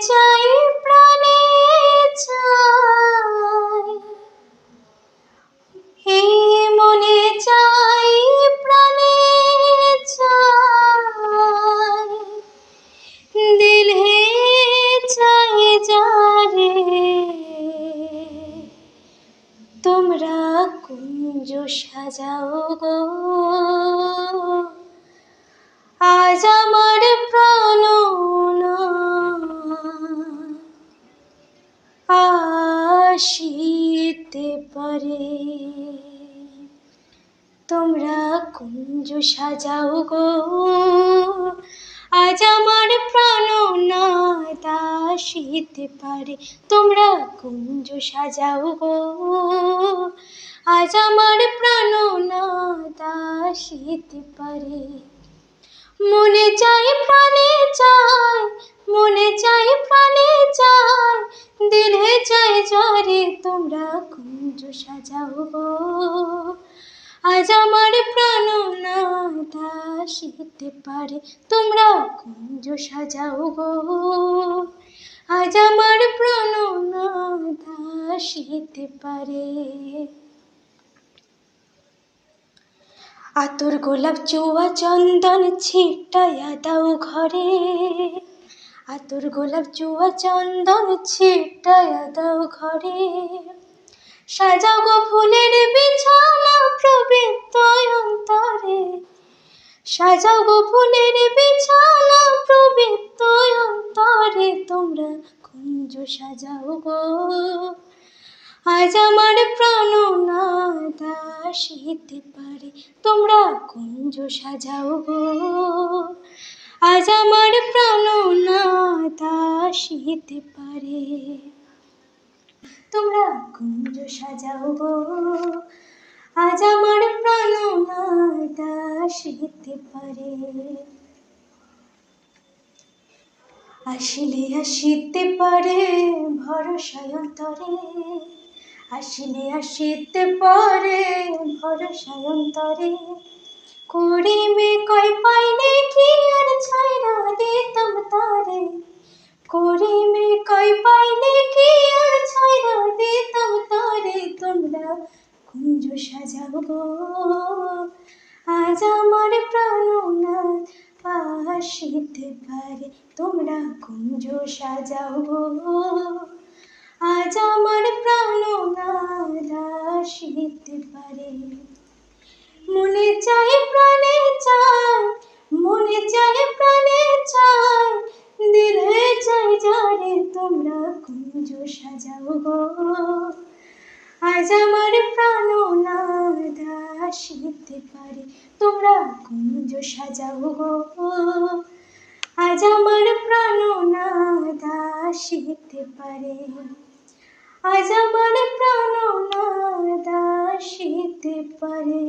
চাই, প্রাণে চাই। এই মনে চাই, প্রাণে চাই। দিলে চাই যারে, তোমরা কুঞ্জ সাজাও গো। আসিতে পারে। তোমরা কুঞ্জ সাজাও গো। আজ আমার প্রাণ না আসিতে পারে। তোমরা কুঞ্জ সাজাও গো। আজ আমার প্রাণ না আসিতে পারে। মনে চাই প্রাণে দিলে তোমরা কুঞ্জ সাজাও গো। আজ আমার প্রাণ আসিতে পারে, তোমরা কুঞ্জ সাজাও গো। আজ আমার প্রাণ আসিতে পারে। আতর গোলাপ চুয়া চন্দন ছিটাইয়া দাও ঘরে। আতর গোলাপ চুয়া চন্দন ছিটাইয়া দাও ঘরে। সাজাও গো ফুলের বিছানা প্রবৃত্ত অন্তরে। সাজাও গো ফুলের বিছানা প্রবৃত্ত অন্তরে, তোমরা কুঞ্জ সাজাও গো। আজ আমার প্রাণ আসিতে পারে, তোমরা কুঞ্জ সাজাও গো। আজ আমার প্রাণ আসিতে পারে। তোমরা কুঞ্জ সাজাও আজ আমার প্রাণ আসিতে পারে। আসিলে আসিতে পারে ভরসায় অন্তরে। আসিলে আসিতে পারে ভরসায় অন্তরে। করিমে কয় পাইলে কি আর ছাইরা দিতাম তারে। করিমে কয় পাইলে কি আর ছাইরা দিতাম তারে। তোমরা কুঞ্জ সাজাও গো। আজ আমার প্রাণনাথ আসিতে পারে। তোমরা কুঞ্জ সাজাও গো। আজ আমার প্রাণনাথ আসিতে পারে। মনে চাই মনে চাই প্রাণে চাই দিলে চাই যারে তোমরা কুঞ্জ সাজাও গো। আজ আমার প্রাণ আসিতে পারে, তোমরা কুঞ্জ সাজাও গো। আজ আমার প্রাণ পারে প্রাণ আসিতে পারে, আজ আমার প্রাণ আজ আমার প্রাণ